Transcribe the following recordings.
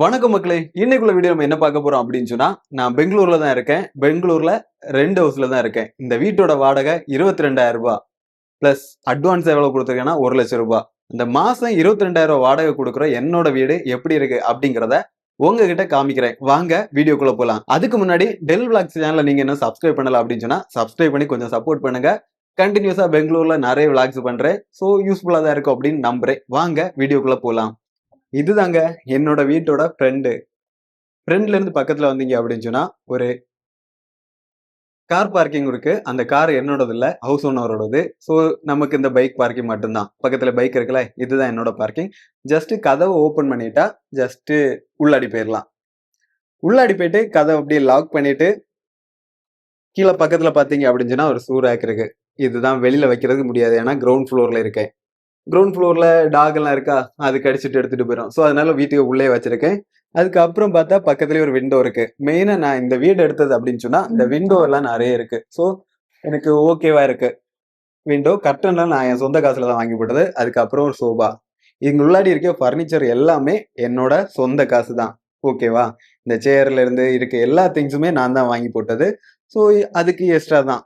வணக்கம் மக்களே. இன்னைக்குள்ள வீடியோ நம்ம என்ன பார்க்க போறோம் அப்படின்னு சொன்னா நான் பெங்களூர்ல தான் இருக்கேன். பெங்களூர்ல ரெண்டு ஹவுஸ்ல தான் இருக்கேன். இந்த வீட்டோட வாடகை இருபத்தி ரெண்டாயிரம் ரூபாய். பிளஸ் அட்வான்ஸ் எவ்வளவு கொடுத்துருக்கேன்னா ஒரு லட்சம் ரூபாய். இந்த மாசம் இருபத்தி ரெண்டாயிரம் ரூபாய் வாடகை கொடுக்குற என்னோட வீடு எப்படி இருக்கு அப்படிங்கிறத உங்ககிட்ட காமிக்கிறேன். வாங்க வீடியோக்குள்ள போலாம். அதுக்கு முன்னாடி டெல் விளாக்ஸ் சேனல நீங்க என்ன சப்ஸ்கிரைப் பண்ணல அப்படின்னு சொன்னா சப்ஸ்கிரைப் பண்ணி கொஞ்சம் சப்போர்ட் பண்ணுங்க. கண்டினியூஸா பெங்களூர்ல நிறைய விளாக்ஸ் பண்றேன். ஸோ யூஸ்ஃபுல்லா தான் இருக்கும் அப்படின்னு நம்புறேன். வாங்க வீடியோக்குள்ள போலாம். இதுதாங்க என்னோட வீட்டோட ஃப்ரெண்டு ஃப்ரெண்ட்ல இருந்து பக்கத்துல வந்தீங்க அப்படின்னு சொன்னா ஒரு கார் பார்க்கிங் இருக்கு. அந்த கார் என்னோடது இல்ல ஹவுஸ் ஓனரோடது ஸோ நமக்கு இந்த பைக் பார்க்கிங் மட்டும்தான். பக்கத்துல பைக் இருக்குல்ல இதுதான் என்னோட பார்க்கிங் ஜஸ்ட் கதவை ஓப்பன் பண்ணிட்டா ஜஸ்ட் உள்ளாடி போயிடலாம் உள்ளாடி போயிட்டு கதவை அப்படியே லாக் பண்ணிட்டு கீழே பக்கத்துல பாத்தீங்க அப்படின்னு சொன்னா ஒரு சூ ரேக் இருக்கு. இதுதான் வெளியில வைக்கிறதுக்கு முடியாது. ஏன்னா கிரவுண்ட் ஃப்ளோர்ல இருக்கேன். கிரவுண்ட் ஃப்ளோர்ல டாக் எல்லாம் இருக்கா? அது கடிச்சிட்டு எடுத்துட்டு போயிடும் ஸோ அதனால வீட்டுக்கு உள்ளே வச்சிருக்கேன். அதுக்கப்புறம் பார்த்தா பக்கத்துலயே ஒரு விண்டோ இருக்கு. மெயினா நான் இந்த வீடு எடுத்தது அப்படின்னு சொன்னா இந்த விண்டோ எல்லாம் நிறைய இருக்கு. ஸோ எனக்கு ஓகேவா இருக்கு. விண்டோ கர்டன்லாம் நான் என் சொந்த காசுல தான் வாங்கி போட்டது. அதுக்கப்புறம் ஒரு சோபா இங்க உள்ளாடி இருக்க ஃபர்னிச்சர் எல்லாமே என்னோட சொந்த காசு தான். ஓகேவா இந்த சேர்ல இருந்து இருக்க எல்லா திங்ஸுமே நான் தான் வாங்கி போட்டது. ஸோ அதுக்கு எக்ஸ்ட்ரா தான்.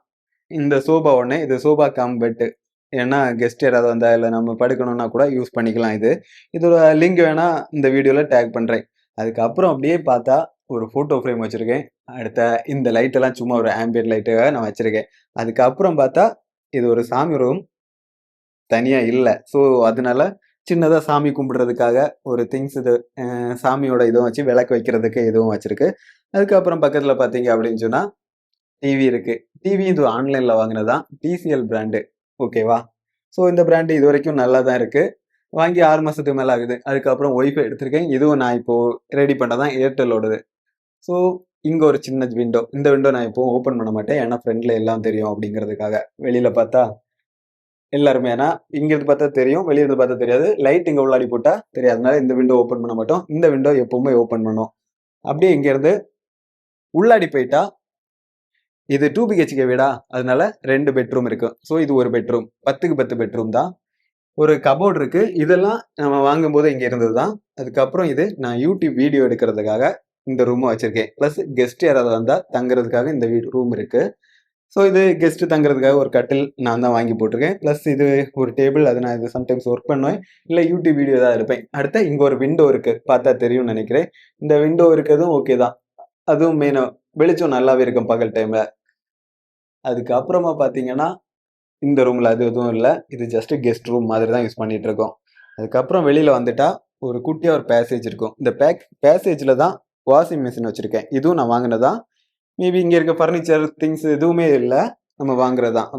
இந்த சோபா ஒன்று இது சோபா கம் பெட்டு ஏன்னா கெஸ்ட் யாராவது வந்தால் இல்லை நம்ம படுக்கணும்னா கூட யூஸ் பண்ணிக்கலாம் இது. இதோட லிங்க் வேணால் இந்த வீடியோவில் டேக் பண்ணுறேன் அதுக்கப்புறம் அப்படியே பார்த்தா ஒரு ஃபோட்டோ ஃப்ரேம் வச்சுருக்கேன். அடுத்த இந்த லைட்டெல்லாம் சும்மா ஒரு ஆம்பியட் லைட்டாக நான் வச்சுருக்கேன். அதுக்கப்புறம் பார்த்தா இது ஒரு சாமி ரூம் தனியாக இல்லை. ஸோ அதனால சின்னதாக சாமி கும்பிடுறதுக்காக ஒரு திங்ஸ் இது சாமியோட இதுவும் வச்சு விளக்கு வைக்கிறதுக்கு இதுவும் வச்சுருக்கு. அதுக்கப்புறம் பக்கத்தில் பார்த்தீங்க அப்படின்னு சொன்னால் டிவி இருக்குது டிவி இது ஆன்லைனில் வாங்கினதான் டிசிஎல் பிராண்டு ஓகேவா ஸோ இந்த பிராண்டு இது வரைக்கும் நல்லா தான் இருக்குது வாங்கி ஆறு மாதத்துக்கு மேலே ஆகுது. அதுக்கப்புறம் ஒய்ஃபை எடுத்திருக்கேன். இதுவும் நான் இப்போது ரெடி பண்ணதான் ஏர்டெல்லோடது ஸோ இங்கே ஒரு சின்ன விண்டோ இந்த விண்டோ நான் இப்போ ஓப்பன் பண்ண மாட்டேன். ஏன்னா ஃப்ரெண்ட்ல எல்லாம் தெரியும் அப்படிங்கிறதுக்காக. வெளியில் பார்த்தா எல்லாருமே ஏன்னா இங்கிருந்து பார்த்தா தெரியும். வெளியிருந்து பார்த்தா தெரியாது. லைட் இங்கே உள்ளாடி போட்டால் தெரியாதனால இந்த விண்டோ ஓப்பன் பண்ண மாட்டோம். இந்த விண்டோ எப்பவுமே ஓப்பன் பண்ணோம். அப்படியே இங்கேருந்து உள்ளாடி போயிட்டா இது டூ பிஹெச்கே வீடா? அதனால ரெண்டு பெட்ரூம் இருக்கும் ஸோ இது ஒரு பெட்ரூம் பத்துக்கு பத்து பெட்ரூம் தான். ஒரு கபோர்ட் இருக்கு. இதெல்லாம் நம்ம வாங்கும்போது இங்கே இருந்தது தான். அதுக்கப்புறம் இது நான் யூடியூப் வீடியோ எடுக்கிறதுக்காக இந்த ரூமை வச்சிருக்கேன். ப்ளஸ் கெஸ்ட் யாராவது வந்தால் தங்குறதுக்காக இந்த வீடு ரூம் இருக்கு. ஸோ இது கெஸ்ட் தங்குறதுக்காக ஒரு கட்டில் நான் தான் வாங்கி போட்டிருக்கேன். ப்ளஸ் இது ஒரு டேபிள் அது நான் இது சம்டைம்ஸ் ஒர்க் பண்ணுவேன். இல்லை யூடியூப் வீடியோ தான் இருப்பேன் அடுத்து இங்கே ஒரு விண்டோ இருக்கு. பார்த்தா தெரியும்னு நினைக்கிறேன். இந்த விண்டோ இருக்கிறதும் ஓகே தான். அதுவும் மெயினாக வெளிச்சம் நல்லாவே இருக்கும் பகல் டைமில் அதுக்கப்புறமா பார்த்தீங்கன்னா இந்த ரூமில் அது எதுவும் இல்லை. இது ஜஸ்ட் கெஸ்ட் ரூம் மாதிரி தான் யூஸ் பண்ணிகிட்டு இருக்கோம் அதுக்கப்புறம் வெளியில் வந்துட்டா ஒரு குட்டியாக ஒரு பேசேஜ் இருக்கும். இந்த பேக் பேசேஜில் தான் வாஷிங் மிஷின் வச்சுருக்கேன். இதுவும் நான் வாங்கினதான் மேபி இங்கே இருக்க ஃபர்னிச்சர் திங்ஸ் எதுவுமே இல்லை. நம்ம வாங்குறதுதான்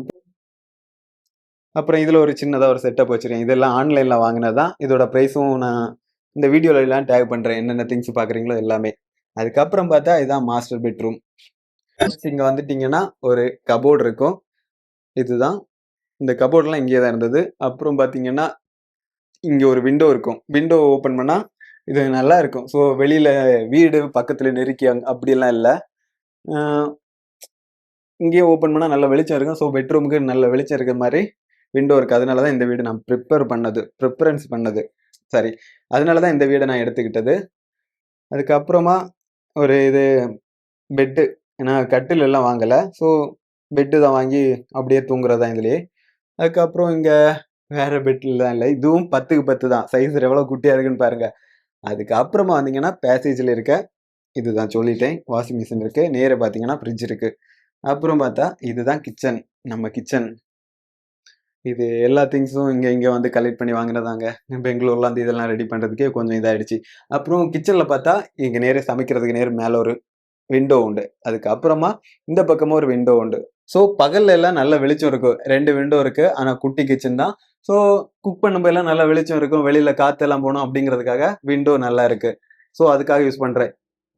அப்புறம் இதில் ஒரு சின்னதாக ஒரு செட்டப் வச்சுருக்கேன். இதெல்லாம் ஆன்லைன்ல வாங்கினதான் இதோட ப்ரைஸும் நான் இந்த வீடியோவில் எல்லாம் டேக் பண்ணுறேன் என்னென்ன திங்ஸ் பார்க்குறீங்களோ எல்லாமே. அதுக்கப்புறம் பார்த்தா இதுதான் மாஸ்டர் பெட்ரூம் இங்கே வந்துட்டிங்கன்னா ஒரு கபோர்டு இருக்கும். இதுதான். இந்த கபோர்டெலாம் இங்கே தான் இருந்தது. அப்புறம் பார்த்தீங்கன்னா இங்கே ஒரு விண்டோ இருக்கும். விண்டோ ஓப்பன் பண்ணால் இது நல்லா இருக்கும். ஸோ வெளியில் வீடு பக்கத்தில் நெருக்கி அங் அப்படியெல்லாம் இல்லை. இங்கேயே ஓப்பன் பண்ணால் நல்ல வெளிச்சம் இருக்கும். ஸோ பெட்ரூமுக்கு நல்ல வெளிச்சம் இருக்கிற மாதிரி விண்டோ இருக்குது அதனால தான் இந்த வீடு நான் ப்ரிப்பேர் பண்ணது. ப்ரிஃபரன்ஸ் பண்ணது. சரி அதனால தான் இந்த வீடை நான் எடுத்துக்கிட்டது. அதுக்கப்புறமா ஒரு இது பெட்டு ஏன்னா கட்டில் எல்லாம் வாங்கலை. ஸோ பெட்டு தான் வாங்கி அப்படியே தூங்குறது தான் இதுலேயே. அதுக்கப்புறம் இங்கே வேறு பெட்டில் தான் இல்லை. இதுவும் பத்துக்கு பத்து தான். சைஸ் எவ்வளோ குட்டியாக இருக்குன்னு பாருங்கள் அதுக்கப்புறமா வந்தீங்கன்னா பேசேஜில் இருக்க இதுதான் சொல்லிட்டேன். வாஷிங் மிஷின் இருக்கு. நேராக பார்த்தீங்கன்னா ஃப்ரிட்ஜ் இருக்கு. அப்புறம் பார்த்தா இதுதான் கிச்சன் நம்ம கிச்சன் இது எல்லா திங்ஸும் இங்கே இங்கே வந்து கலெக்ட் பண்ணி வாங்கினதாங்க. பெங்களூர்லாம் இதெல்லாம் ரெடி பண்ணுறதுக்கே கொஞ்சம் இதாயிடுச்சு. அப்புறம் கிச்சனில் பார்த்தா இங்கே நேரே சமைக்கிறதுக்கு நேரம் மேலே ஒரு விண்டோ உண்டு. அதுக்கப்புறமா இந்த பக்கமும் ஒரு விண்டோ உண்டு. ஸோ பகல்ல எல்லாம் நல்ல வெளிச்சம் இருக்கும். ரெண்டு விண்டோ இருக்கு. ஆனால் குட்டி கிச்சன் தான். ஸோ குக் பண்ணும்போது எல்லாம் நல்ல வெளிச்சம் இருக்கும். வெளியில காத்தெல்லாம் போகணும் அப்படிங்கிறதுக்காக விண்டோ நல்லா இருக்கு. ஸோ அதுக்காக யூஸ் பண்றேன்.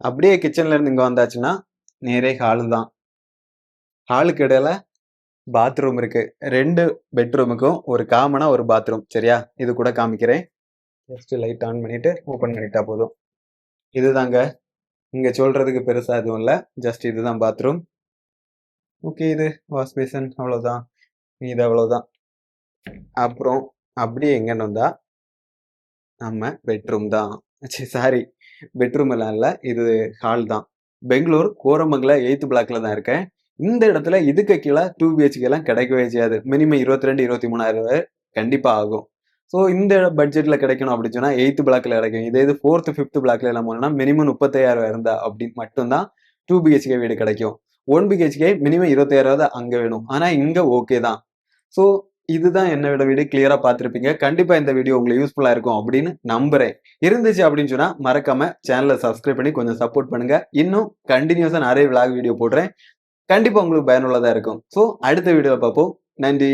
அப்படியே கிச்சன்ல இருந்து இங்கே வந்தாச்சுன்னா நேரே ஹாலு தான். ஹாலுக்கு இடையில பாத்ரூம் இருக்கு. ரெண்டு பெட்ரூமுக்கும் ஒரு காமனா ஒரு பாத்ரூம் சரியா? இது கூட காமிக்கிறேன். ஜஸ்ட் லைட் ஆன் பண்ணிட்டு ஓப்பன் பண்ணிட்டா போதும். இதுதாங்க இங்கே சொல்கிறதுக்கு பெருசாக எதுவும் இல்லை. ஜஸ்ட் இதுதான் பாத்ரூம் ஓகே இது வாஷ் பேசன் அவ்வளோதான் இது அவ்வளோதான் அப்புறம் அப்படியே எங்கன்னு வந்தால் நம்ம பெட்ரூம் தான். சரி சாரி பெட்ரூம் எல்லாம் இல்லை. இது ஹால் தான். பெங்களூர் கோரமங்கல எயித்து பிளாக்ல தான் இருக்கேன். இந்த இடத்துல இதுக்கு கீழே டூ பிஹெச்கேலாம் கிடைக்கவே செய்யாது. மினிமம் இருபத்தி ரெண்டு இருபத்தி மூணாயிரம் கண்டிப்பாக ஆகும். ஸோ இந்த பட்ஜெட்டில் கிடைக்கணும் அப்படின்னு சொன்னால் எயித்து பிளாக்ல கிடைக்கும். இதே இது ஃபோர்த்து ஃபிஃப்த் பிளாக்ல எல்லாம் போனோம்னா மினிமம் முப்பத்தாயிரம் இருந்தா அப்படின்னு மட்டும்தான் டூ பிஹெச்கே வீடு கிடைக்கும். ஒன் பிஹெச்கே மினிமம் இருபத்தாயிரம் அங்கே வேணும். ஆனால் இங்கே ஓகே தான். ஸோ இதுதான் என்னோட வீடியோ கிளியரா பார்த்துருப்பீங்க. கண்டிப்பா இந்த வீடியோ உங்களுக்கு யூஸ்ஃபுல்லா இருக்கும் அப்படின்னு நம்புறேன். இருந்துச்சு அப்படின்னு சொன்னா மறக்காம சேனலை சப்ஸ்கிரைப் பண்ணி கொஞ்சம் சப்போர்ட் பண்ணுங்க. இன்னும் கண்டினியூஸா நிறைய விளாக் வீடியோ போடுறேன். கண்டிப்பா உங்களுக்கு பயனுள்ளதா இருக்கும். ஸோ அடுத்த வீடியோவை பார்ப்போம். நன்றி.